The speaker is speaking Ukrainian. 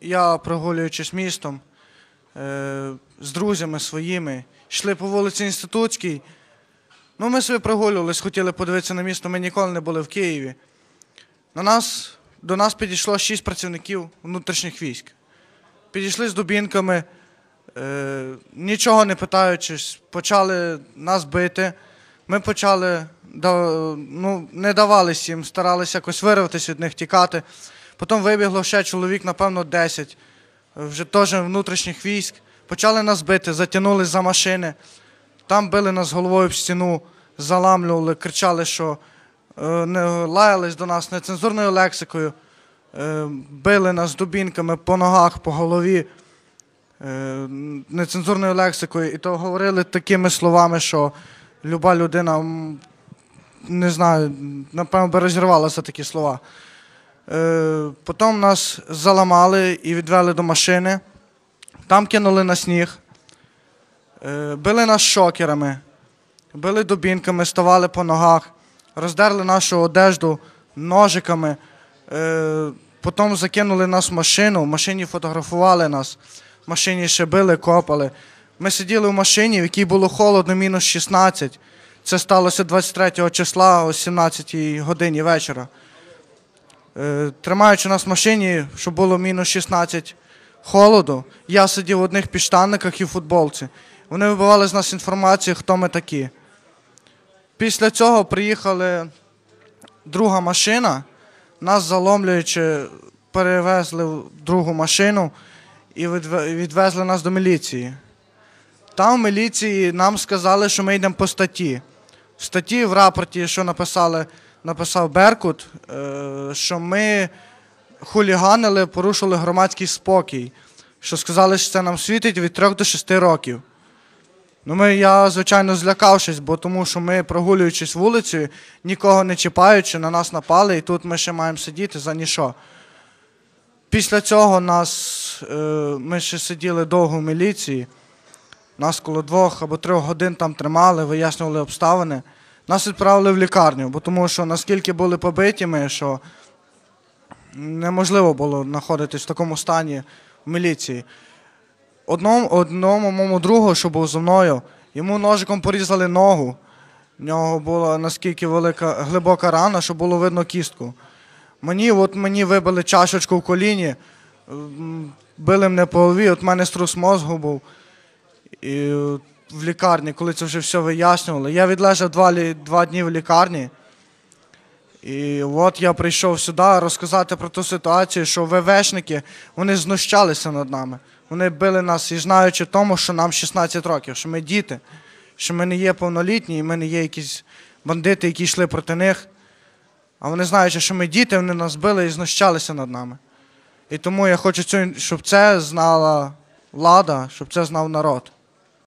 Я, прогулюючись містом е, з друзями своїми, йшли по вулиці Інститутській. Ну, ми собі прогулювались, хотіли подивитися на місто, ми ніколи не були в Києві. На нас, до нас підійшло шість працівників внутрішніх військ. Підійшли з дубінками, е, нічого не питаючись, почали нас бити. Ми почали, да- ну, не давались їм, старалися якось вирватися від них, тікати. Потім вибігло ще чоловік, напевно, 10, вже теж внутрішніх військ. Почали нас бити, затягнули за машини. Там били нас головою в стіну, заламлювали, кричали, що е, не лаялись до нас нецензурною лексикою, е, били нас дубінками по ногах, по голові, е, нецензурною лексикою. І то говорили такими словами, що люба людина, не знаю, напевно, би розірвала за такі слова. Е, Потім нас заламали і відвели до машини. Там кинули на сніг. Е, Били нас шокерами, били дубінками, ставали по ногах, роздерли нашу одежду ножиками. Е, Потім закинули нас в машину, в машині фотографували нас, в машині ще били, копали. Ми сиділи в машині, в якій було холодно, мінус 16. Це сталося 23 числа о 17 годині вечора. Е, Тримаючи нас в машині, щоб було мінус 16 холоду, я сидів в одних підштанниках і в футболці. Вони вибивали з нас інформацію, хто ми такі. Після цього приїхали друга машина, нас заломлюючи, перевезли в другу машину і відвезли нас до міліції. Там в міліції нам сказали, що ми йдемо по статті. В статті в рапорті, що написали, написав Беркут, е, що ми хуліганили, порушили громадський спокій. Що сказали, що це нам світить від 3 до 6 років. Ну, ми, я, звичайно, злякавшись, бо тому що ми, прогулюючись вулицею, нікого не чіпаючи, на нас напали, і тут ми ще маємо сидіти за ніщо. Після цього нас, е, ми ще сиділи довго в міліції. Нас коло двох або трьох годин там тримали, вияснювали обставини. Нас відправили в лікарню, бо тому що наскільки були побиті що неможливо було знаходитись в такому стані в міліції. Одному, одному моєму другу, що був зі мною, йому ножиком порізали ногу. В нього була наскільки велика глибока рана, що було видно кістку. Мені, от мені вибили чашечку в коліні, били мене по голові, от мене струс мозгу був. І в лікарні, коли це вже все вияснювали. Я відлежав два, два дні в лікарні. І от я прийшов сюди розказати про ту ситуацію, що ВВшники вони знущалися над нами. Вони били нас і знаючи тому, що нам 16 років, що ми діти, що ми не є повнолітні, і ми не є якісь бандити, які йшли проти них. А вони знаючи, що ми діти, вони нас били і знущалися над нами. І тому я хочу, щоб це знала влада, щоб це знав народ.